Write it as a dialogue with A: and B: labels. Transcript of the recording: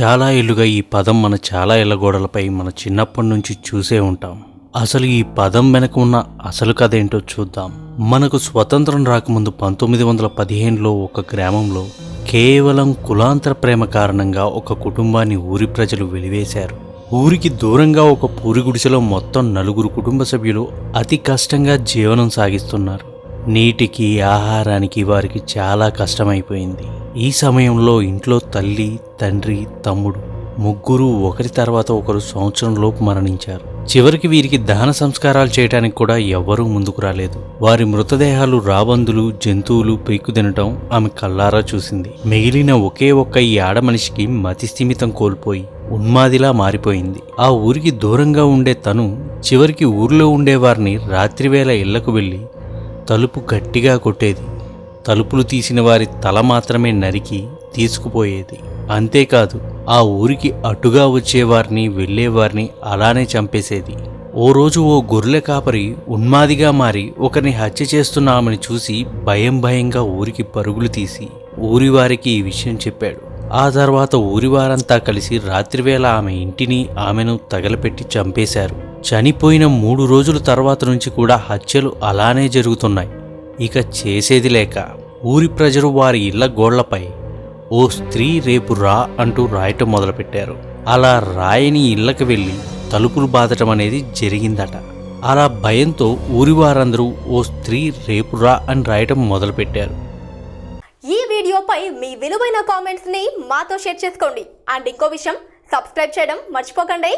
A: చాలా ఏళ్ళుగా ఈ పదం మన చాలా ఇళ్ళ గోడలపై మన చిన్నప్పటి నుంచి చూసే ఉంటాం. అసలు ఈ పదం వెనక ఉన్న అసలు కథ ఏంటో చూద్దాం. మనకు స్వతంత్రం రాకముందు పంతొమ్మిది వందల పదిహేనులో ఒక గ్రామంలో కేవలం కులాంతర ప్రేమ కారణంగా ఒక కుటుంబాన్ని ఊరి ప్రజలు వెలివేశారు. ఊరికి దూరంగా ఒక పూరి గుడిసెలో మొత్తం నలుగురు కుటుంబ సభ్యులు అతి కష్టంగా జీవనం సాగిస్తున్నారు. నీటికి ఆహారానికి వారికి చాలా కష్టమైపోయింది. ఈ సమయంలో ఇంట్లో తల్లి తండ్రి తమ్ముడు ముగ్గురు ఒకరి తర్వాత ఒకరు సంవత్సరంలోపు మరణించారు. చివరికి వీరికి దహన సంస్కారాలు చేయడానికి కూడా ఎవ్వరూ ముందుకు రాలేదు. వారి మృతదేహాలు రాబందులు జంతువులు పీక్కు తినటం ఆమె కల్లారా చూసింది. మిగిలిన ఒకే ఒక్క ఈ ఆడ మనిషికి మతిస్థిమితం కోల్పోయి ఉన్మాదిలా మారిపోయింది. ఆ ఊరికి దూరంగా ఉండే తను చివరికి ఊర్లో ఉండేవారిని రాత్రివేళ ఇళ్ళకు వెళ్ళి తలుపు గట్టిగా కొట్టేది. తలుపులు తీసిన వారి తల మాత్రమే నరికి తీసుకుపోయేది. అంతేకాదు ఆ ఊరికి అటుగా వచ్చేవారిని వెళ్ళేవారిని అలానే చంపేసేది. ఓ రోజు ఓ గొర్రెల కాపరి ఉన్మాదిగా మారి ఒకరిని హత్య చేస్తున్న చూసి భయం భయంగా ఊరికి పరుగులు తీసి ఊరివారికి ఈ విషయం చెప్పాడు. ఆ తర్వాత ఊరివారంతా కలిసి రాత్రివేళ ఆమె ఇంటిని ఆమెను తగలపెట్టి చంపేశారు. చనిపోయిన మూడు రోజుల తర్వాత నుంచి కూడా హత్యలు అలానే జరుగుతున్నాయి. ఇక చేసేది లేక ఊరి ప్రజలు వారి ఇళ్ళ గోళ్ళపై ఓ స్త్రీ రేపు రా అంటూ రాయటం మొదలుపెట్టారు. అలా రాయని ఇళ్ళకు వెళ్ళి తలుపులు బాదటం అనేది జరిగిందట. అలా భయంతో ఊరి వారందరూ ఓ స్త్రీ రేపు రా అని రాయటం మొదలుపెట్టారు.
B: ఈ వీడియోపై మీ విలువైన కామెంట్స్ని మాతో షేర్ చేసుకోండి. అండ్ ఇంకో విషయం సబ్స్క్రైబ్ చేయడం మర్చిపోకండి.